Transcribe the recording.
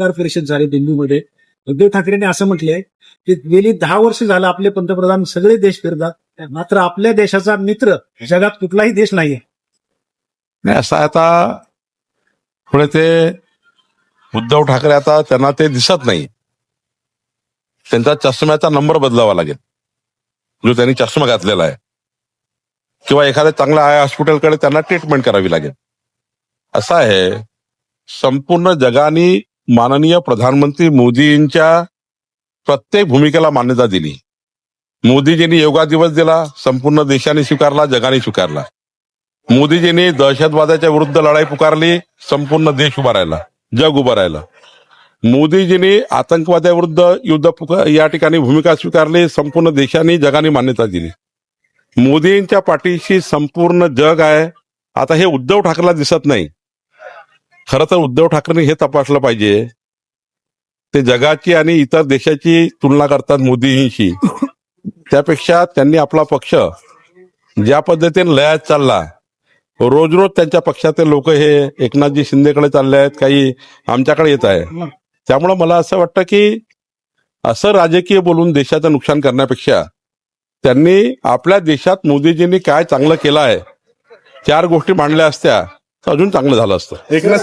पत्रकार परिषद झाली दिल्लीमध्ये. उद्धव ठाकरेंनी असं म्हटलंय की गेली दहा वर्ष झालं आपले पंतप्रधान सगळे देश फिरतात मात्र आपल्या देशाचा मित्र जगात कुठलाही देश नाहीये. नाही असं आता पुढे ते उद्धव ठाकरे आता त्यांना ते दिसत नाही. त्यांचा चष्म्याचा नंबर बदलावा लागेल. जो त्यांनी चष्मा घातलेला आहे. किंवा एखाद्या चांगल्या आय हॉस्पिटलकडे त्यांना ट्रीटमेंट करावी लागेल. असं आहे. संपूर्ण जगाने माननीय प्रधानमंत्री मोदींच्या प्रत्येक भूमिकेला मान्यता दिली. मोदीजींनी योगा दिवस दिला संपूर्ण देशाने स्वीकारला जगाने स्वीकारला. मोदीजींनी दहशतवादाच्या विरुद्ध लढाई पुकारली संपूर्ण देश उभा राहिला जग उभा राहिलं. मोदीजींनी आतंकवादाविरुद्ध युद्ध या ठिकाणी भूमिका स्वीकारली संपूर्ण देशाने जगाने मान्यता दिली. मोदींच्या पाठीशी संपूर्ण जग आहे. आता हे उद्धव ठाकरेला दिसत नाही. खरं तर उद्धव ठाकरेंनी हे तपासलं पाहिजे. ते जगाची आणि इतर देशाची तुलना करतात मोदींशी. त्यापेक्षा त्यांनी आपला पक्ष ज्या पद्धतीने लयात चालला रोज रोज त्यांच्या पक्षातील लोक हे एकनाथजी शिंदेकडे चालले आहेत काही आमच्याकडे येत आहे त्यामुळं मला असं वाटतं की असं राजकीय बोलून देशाचं नुकसान करण्यापेक्षा त्यांनी आपल्या देशात मोदीजींनी काय चांगलं केलं आहे चार गोष्टी मांडल्या असत्या तर अजून चांगलं झालं असतं. एकनाथ